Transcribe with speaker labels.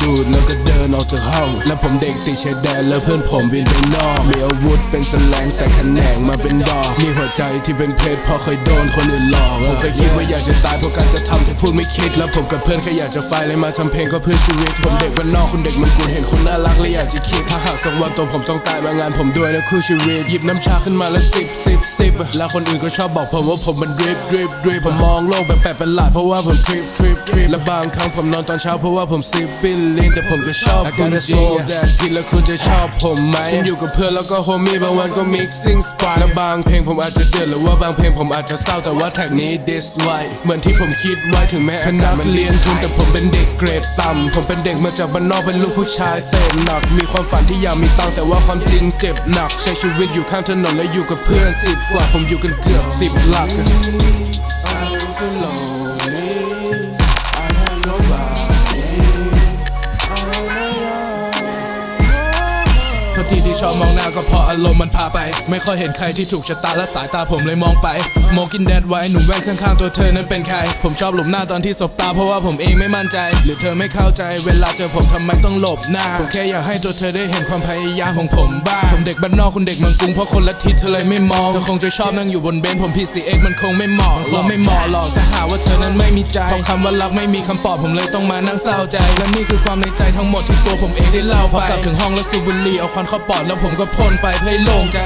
Speaker 1: สูตรแล้วก็เดินออกจากห้อง แล้วผมเด็กติดชายแดนแล้วเพื่อนผมบินไปนอกมีอาวุธเป็นสแสลงแต่แขนงมาเป็นดอก มีหัวใจที่เป็นเพชรพราะเคยโดนคนอื่นหลอกผมเคยคิดว่าอยากจะตายเพราะการจะทำที่พูดไม่คิด แล้วผมกับเพื่อนแค่อยากจะไฟเลยมาทำเพลงก็เพื่อชีวิต ผมเด็กบ้านนอกคุณเด็กมันกูเห็นคนน่ารักเลยอยากจะคิดถ้าหากสักวันตัวผมต้องตายมางานผมด้วยนะคู่ชีวิตหยิบน้ำชาขึ้นมาแล้วสิบสิบ สิบแล้วคนอื่นก็ชอบบอกผมว่าผมมันดริปดริปดริปผมมองโลกแบบแปลกประหลาดเพราะว่าผมทริปทริปทริปและบางครั้งผมนอนตอนเช้าเพราะว่าผมซิปบิลลิงแต่ผมก็ชอบคุณจริงแต่ผิดแล้วคุณจะชอบผมไหมฉันอยู่กับเพื่อนแล้วก็โฮมี่บางวันก็ mixing spot และบางเพลงผมอาจจะเดือดหรือว่าบางเพลงผมอาจจะเศร้าแต่ว่าแท็กนี้ this way เหมือนที่ผมคิดไว้ถึงแม้คณะมันเรียนทุนแต่ผมเป็นเด็กเกรดต่ำผมเป็นเด็กมาจากบ้านนอกเป็นลูกผู้ชายเศษหนักมีความฝันที่อยากมีตังค์แต่ว่าความจริงเจ็บหนักใช้ชีวิตอยู่ข้างถนนและอยู่กับเพื่อนสิบกว่าผมอยู่กันเกือบสิบหลัก ทีที่ชอบมองหน้าก็เพราะอารมณ์มันพาไป ไม่ค่อยเห็นใครที่ถูกชะตาและสายตาผมเลยมองไปโมกินแดดไว้หนุ่มแว่นข้างๆตัวเธอนั้นเป็นใคร ผมชอบหลบหน้าตอนที่สบตาเพราะว่าผมเองไม่มั่นใจ หรือเธอไม่เข้าใจ เวลาเจอผมทำไมต้องหลบหน้าผมแค่อยากให้ตัวเธอได้เห็นความพยายามของผมบ้างผมเด็กบ้านนอกคุณเด็กเมืองกรุงเพราะคนละทิศเธอเลยไม่มองเธอคงจะชอบนั่งอยู่บนเบนซ์ผมพีซีเอ็กมันคงไม่เหมาะคงไม่เหมาะหรอกถ้าหาว่าเธอนั้นไม่มีใจเพราะคำว่ารักไม่มีคำตอบผมเลยต้องมานั่งเศร้าใจและนี่คือความในใจทั้งหมดที่ตัวผมเองได้เล่าไปกลับถึงห้องแล้วสูบบุหรี่เอาควันเข้าปอดแล้วผมก็พ่นไปเพื่อให้โล่งใจ